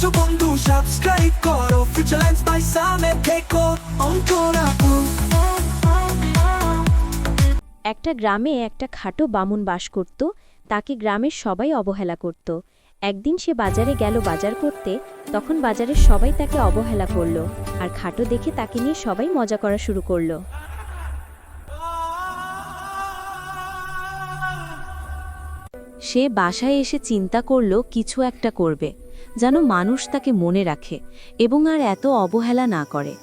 আসো বন্ধু সাবস্ক্রাইব করো ফিউচার লেন্স বাই সামে অঙ্ক রাখো একটা গ্রামে একটা খাটো বামুন বাস করত, তাকে গ্রামের সবাই অবহেলা করত। একদিন সে বাজারে গেল বাজার করতে, তখন বাজারের সবাই তাকে অবহেলা করল, আর খাটো দেখে তাকে নিয়ে সবাই মজা করা শুরু করল। সে বাসায় এসে চিন্তা করল কিছু একটা করবে, যেন মানুষ তাকে মনে রাখে এবং আর এত অবহেলা না করে।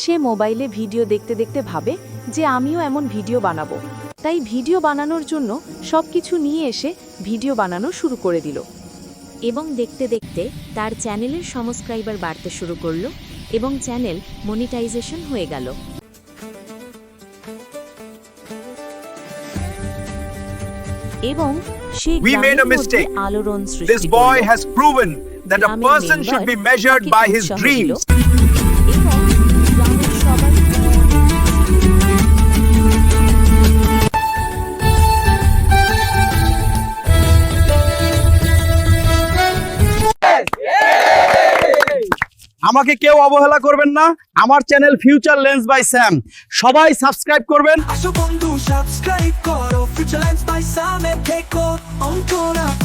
সে মোবাইলে ভিডিও দেখতে দেখতে ভাবে যে আমিও এমন ভিডিও বানাবো। তাই ভিডিও বানানোর জন্য সবকিছু নিয়ে এসে ভিডিও বানানো শুরু করে দিল এবং দেখতে দেখতে তার চ্যানেলের সাবস্ক্রাইবার বাড়তে শুরু করল এবং চ্যানেল মনিটাইজেশন হয়ে গেল। এবং We made a mistake. This boy has proven that a person should be measured by his dreams. আমাকে কেউ অবহেলা করবেন না। আমার channel future lens by Sam সবাই সাবস্ক্রাইব করবেন। আসো বন্ধু সাবস্ক্রাইব করো। ancora